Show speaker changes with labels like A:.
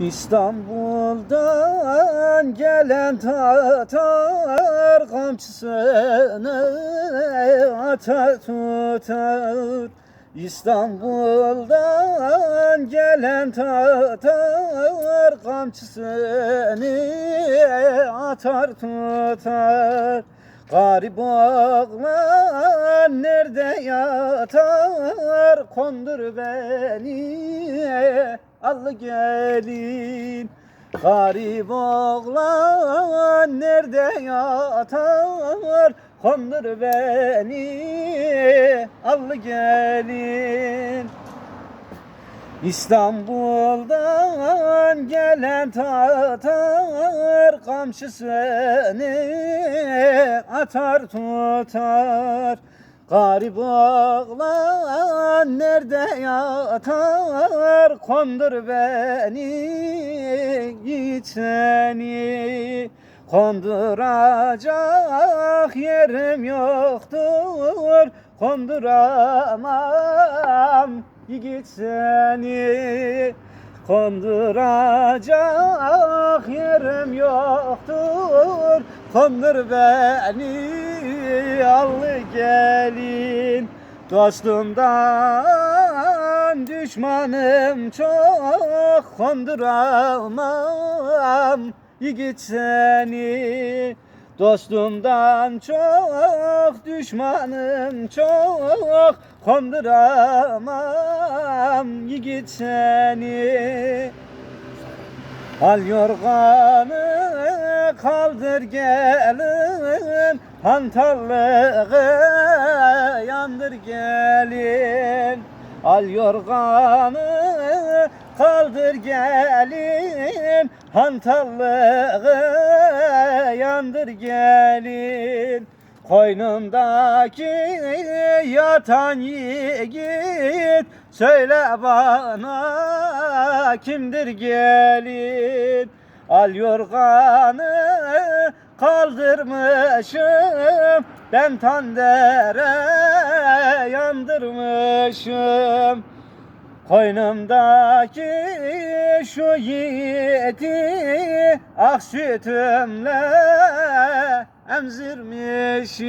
A: İstanbul'dan gelen Tatar kamçısını atar tutar. İstanbul'dan gelen Tatar kamçısını atar tutar. Garip oğlan nerede yatar kondur beni al gelin Garip oğlan nerede yatar? Kondur beni al gelin. İstanbul'dan gelen Tatar kamçısını atar tutar Garip oğlan nerede yatar? Kondur beni git seni. Konduracak yerim yoktur. Konduramam Yiğit seni konduracak yerim yoktur. Kondur beni al gelin. Dostumdan düşmanım çok. Konduramam Yiğit seni Dostumdan çok düşmanım çok. Konduramam yiğit seni. Al yorganı kaldır gelin. Hantallığı yandır gelin. Al yorganı kaldır gelin. Hantallığı yandır gelin Koynumdaki yatan yiğit. Söyle bana kimdir gelin? Al yorganı kaldırmışım. Ben tandere yandırmışım Koynumdaki şu yiğiti ak sütümle emzirmişim